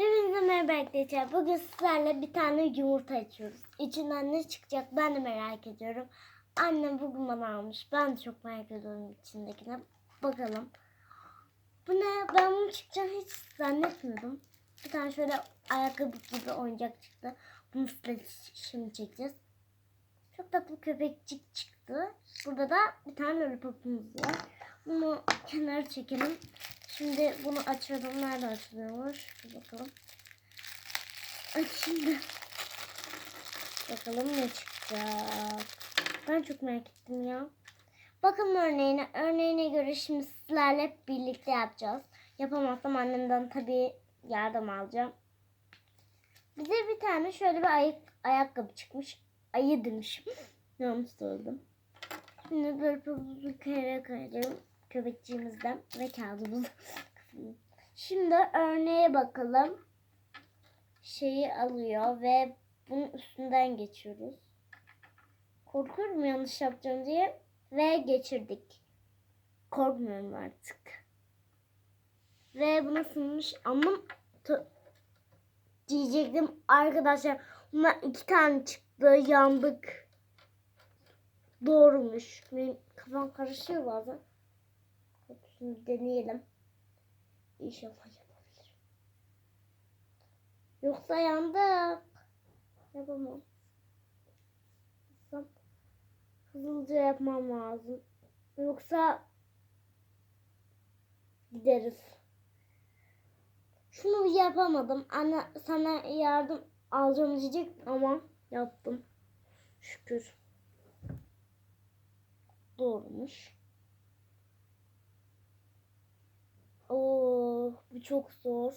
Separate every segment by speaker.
Speaker 1: Hepinize merhaba arkadaşlar. Bugün sizlerle bir tane yumurta açıyoruz. İçinden ne çıkacak ben de merak ediyorum. Annem bugün bana almış. Ben de çok merak ediyorum içindekine. Bakalım. Bu ne? Ben bunu çıkacağını hiç zannetmiyordum. Bir tane şöyle ayakkabı gibi oyuncak çıktı. Bunu size şimdi çekeceğiz. Çok tatlı köpekçik çıktı. Burada da bir tane lollipopumuz var. Bunu kenara çekelim. Şimdi bunu açalım. Nerede açılıyormuş? Bir bakalım. Aç şimdi. Bakalım ne çıkacak. Ben çok merak ettim ya. Bakın örneğine. Örneğine göre şimdi sizlerle birlikte yapacağız. Yapamazsam annemden tabii yardım alacağım. Bize bir tane şöyle bir ayak, ayakkabı çıkmış. Ayı demişim. Yanlış söyledim. Şimdi böyle pabuzu kare koyalım. Köpekçiğimizden ve kağıdımızı. Şimdi örneğe bakalım. Şeyi alıyor ve bunun üstünden geçiyoruz. Korkuyorum yanlış yapacağım diye. Ve geçirdik. Korkmuyorum artık. Ve buna sınmış ama diyecektim arkadaşlar. Bunlar iki tane çıktı. Yandık. Doğrumuş. Benim kafam karışıyor bazen. Şimdi deneyelim. İnşallah yapabilirim. Yoksa yandık. Yapamam. Hızlıca yapmam lazım. Yoksa gideriz. Şunu yapamadım. Anne sana yardım alacağım diyecek ama yaptım. Şükür. Doğrumuş. Çok zor.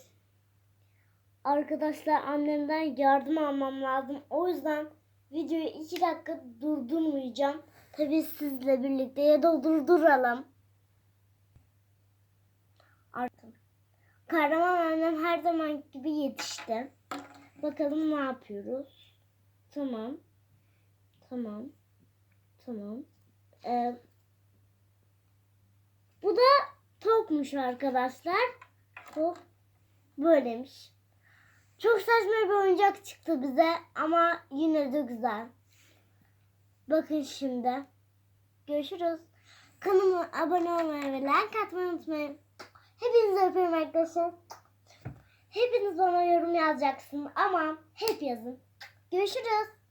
Speaker 1: Arkadaşlar annemden yardım almam lazım. O yüzden videoyu iki dakika durdurmayacağım. Tabii sizle birlikte ya da durduralım. Artık. Kahraman annem her zaman gibi yetişti. Bakalım ne yapıyoruz. Tamam. Tamam. Tamam. Ee, bu da topmuş arkadaşlar. Top böylemiş. Çok saçma bir oyuncak çıktı bize ama yine de güzel. Bakın şimdi. Görüşürüz. Kanalıma abone olmayı ve like atmayı unutmayın. Hepinizi öpüyorum arkadaşlar. Hepiniz bana yorum yazacaksınız ama hep yazın. Görüşürüz.